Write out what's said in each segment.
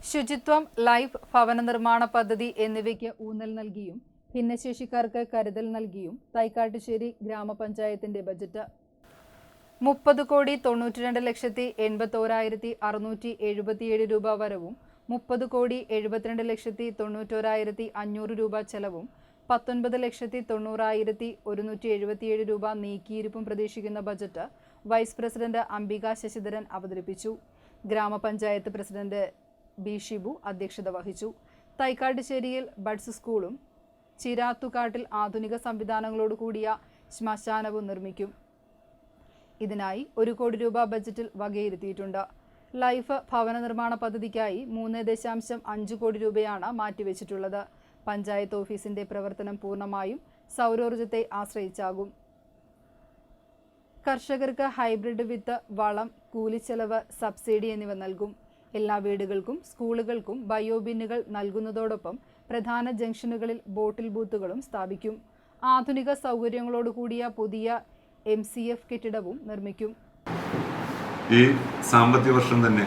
ശുചിത്വം ലൈഫ് ഭവന നിർമ്മാണ പദ്ധതി എന്നിവയ്ക്ക് ഊന്നൽ നൽകിയും ഭിന്നശേഷിക്കാർക്ക് കരുതൽ നൽകിയും തൈക്കാട്ടുശ്ശേരി ഗ്രാമപഞ്ചായത്തിന്റെ ബജറ്റ്. മുപ്പത് കോടി തൊണ്ണൂറ്റിരണ്ട് ലക്ഷത്തി എൺപത്തോരായിരത്തി അറുന്നൂറ്റി എഴുപത്തിയേഴ് രൂപ വരവും മുപ്പത് കോടി എഴുപത്തിരണ്ട് ലക്ഷത്തി തൊണ്ണൂറ്റോരായിരത്തി അഞ്ഞൂറ് രൂപ ചെലവും പത്തൊൻപത് ലക്ഷത്തി തൊണ്ണൂറായിരത്തി ഒരുന്നൂറ്റി എഴുപത്തിയേഴ് രൂപ നീക്കിയിരിപ്പും പ്രതീക്ഷിക്കുന്ന budget vice president Ambika Sasidharan അവതരിപ്പിച്ചു. ഗ്രാമപഞ്ചായത്ത് പ്രസിഡന്റ് ബി ഷിബു അധ്യക്ഷത വഹിച്ചു. തൈക്കാട്ടുശ്ശേരിയിൽ ബഡ്സ് സ്കൂളും ചിരാത്തുകാട്ടിൽ ആധുനിക സംവിധാനങ്ങളോട് കൂടിയ ശ്മശാനവും നിർമ്മിക്കും. ഇതിനായി ഒരു കോടി രൂപ ബജറ്റിൽ വകയിരുത്തിയിട്ടുണ്ട്. ലൈഫ് ഭവന നിർമ്മാണ പദ്ധതിക്കായി മൂന്ന് ദശാംശം അഞ്ച് കോടി രൂപയാണ് മാറ്റിവെച്ചിട്ടുള്ളത്. പഞ്ചായത്ത് ഓഫീസിന്റെ പ്രവർത്തനം പൂർണമായും സൗരോർജത്തെ ആശ്രയിച്ചാകും. കർഷകർക്ക് ഹൈബ്രിഡ് വിത്ത് വളം കൂലിച്ചെലവ് സബ്സിഡി എന്നിവ നൽകും. എല്ലാ വീടുകൾക്കും സ്കൂളുകൾക്കും ബയോബിന്നുകൾ നൽകുന്നതോടൊപ്പം പ്രധാന ജംഗ്ഷനുകളിൽ ബോട്ടിൽ ബൂത്തുകളും സ്ഥാപിക്കും. ആധുനിക സൗകര്യങ്ങളോടുകൂടിയ പുതിയ എം സി എഫ് കെട്ടിടവും നിർമ്മിക്കും. ഈ സാമ്പത്തിക വർഷം തന്നെ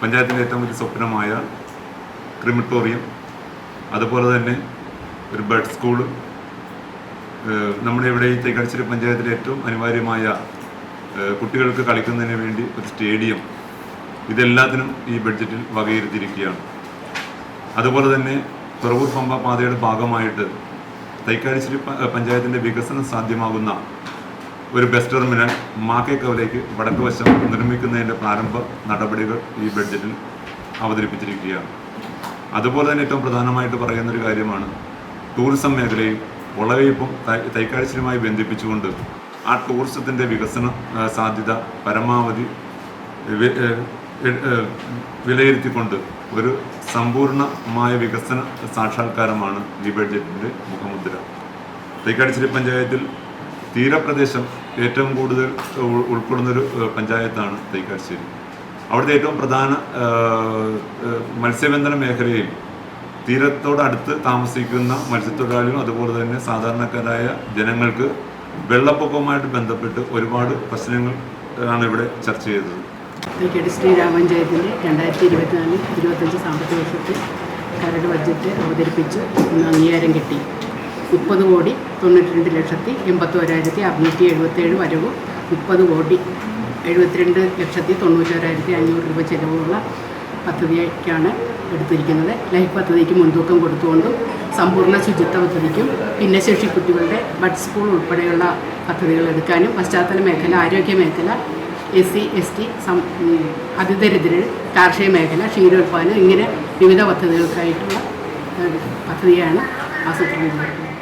പഞ്ചായത്തിന്റെ ഏറ്റവും വലിയ സ്വപ്നമായ ക്രിമിറ്റോറിയം അതുപോലെ തന്നെ ഒരു ബഡ് സ്കൂൾ നമ്മുടെ ഇവിടെ ഈ തേക്കാടിശ്ശേരി പഞ്ചായത്തിലെ ഏറ്റവും അനിവാര്യമായ കുട്ടികൾക്ക് കളിക്കുന്നതിന് വേണ്ടി ഒരു സ്റ്റേഡിയം ഇതെല്ലാത്തിനും ഈ ബഡ്ജറ്റിൽ വകയിരുത്തിയിരിക്കുകയാണ്. അതുപോലെ തന്നെ തുറവൂർ പമ്പ പാതയുടെ ഭാഗമായിട്ട് തൈക്കാടിശ്ശേരി പഞ്ചായത്തിന്റെ വികസനം സാധ്യമാകുന്ന ഒരു ബസ് ടെർമിനൽ മാക്കേക്കവലേക്ക് വടക്ക് വശം നിർമ്മിക്കുന്നതിന്റെ പ്രാരംഭ നടപടികൾ ഈ ബഡ്ജറ്റിൽ അവതരിപ്പിച്ചിരിക്കുകയാണ്. അതുപോലെ തന്നെ ഏറ്റവും പ്രധാനമായിട്ട് പറയുന്ന ഒരു കാര്യമാണ് ടൂറിസം മേഖലയിൽ വളവയിപ്പും തൈ- തൈക്കാഴ്ചയുമായി ബന്ധിപ്പിച്ചുകൊണ്ട് ആ ടൂറിസത്തിന്റെ വികസന സാധ്യത പരമാവധി വിലയിരുത്തിക്കൊണ്ട് ഒരു സമ്പൂർണമായ വികസന സാക്ഷാത്കാരമാണ് ഈ ബഡ്ജറ്റിന്റെ മുഖമുദ്ര. തൈക്കാടിശ്ശേരി പഞ്ചായത്തിൽ തീരപ്രദേശം ഏറ്റവും കൂടുതൽ ഉൾക്കൊള്ളുന്നൊരു പഞ്ചായത്താണ് തൈക്കാശ്ശേരി അവിടുത്തെ ഏറ്റവും പ്രധാന മത്സ്യബന്ധന മേഖലയിൽ തീരത്തോടടുത്ത് താമസിക്കുന്ന മത്സ്യത്തൊഴിലാളികളും അതുപോലെ തന്നെ സാധാരണക്കാരായ ജനങ്ങൾക്ക് വെള്ളപ്പൊക്കവുമായിട്ട് ബന്ധപ്പെട്ട് ഒരുപാട് പ്രശ്നങ്ങൾ ആണ് ഇവിടെ ചർച്ച ചെയ്തത്. തേക്കടി ശ്രീരാമപഞ്ചായത്തിന്റെ രണ്ടായിരത്തി ഇരുപത്തിനാല് ഇരുപത്തഞ്ച് സാമ്പത്തിക വർഷത്തെ കരട് ബഡ്ജറ്റ് അവതരിപ്പിച്ച് ഇന്ന് അംഗീകാരം കിട്ടി. മുപ്പത് കോടി തൊണ്ണൂറ്റിരണ്ട് ലക്ഷത്തി എൺപത്തോരായിരത്തി അറുന്നൂറ്റി എഴുപത്തേഴ് വരവും മുപ്പത് കോടി എഴുപത്തിരണ്ട് ലക്ഷത്തി തൊണ്ണൂറ്റോരായിരത്തി അഞ്ഞൂറ് രൂപ ചെലവുള്ള പദ്ധതിക്കാണ് എടുത്തിരിക്കുന്നത്. ലൈഫ് പദ്ധതിക്ക് മുൻതൂക്കം കൊടുത്തുകൊണ്ടും സമ്പൂർണ ശുചിത്വ പദ്ധതിക്കും ഭിന്നശേഷി കുട്ടികളുടെ ബഡ് സ്കൂൾ ഉൾപ്പെടെയുള്ള പദ്ധതികൾ എടുക്കാനും പശ്ചാത്തല മേഖല ആരോഗ്യ മേഖല എസ് സി എസ് ടി സം അതിദരിദ്രർ കാർഷിക മേഖല ക്ഷീരോത്പാദനം ഇങ്ങനെ വിവിധ പദ്ധതികൾക്കായിട്ടുള്ള പദ്ധതിയാണ് ആസൂത്രണം ചെയ്തിട്ടുള്ളത്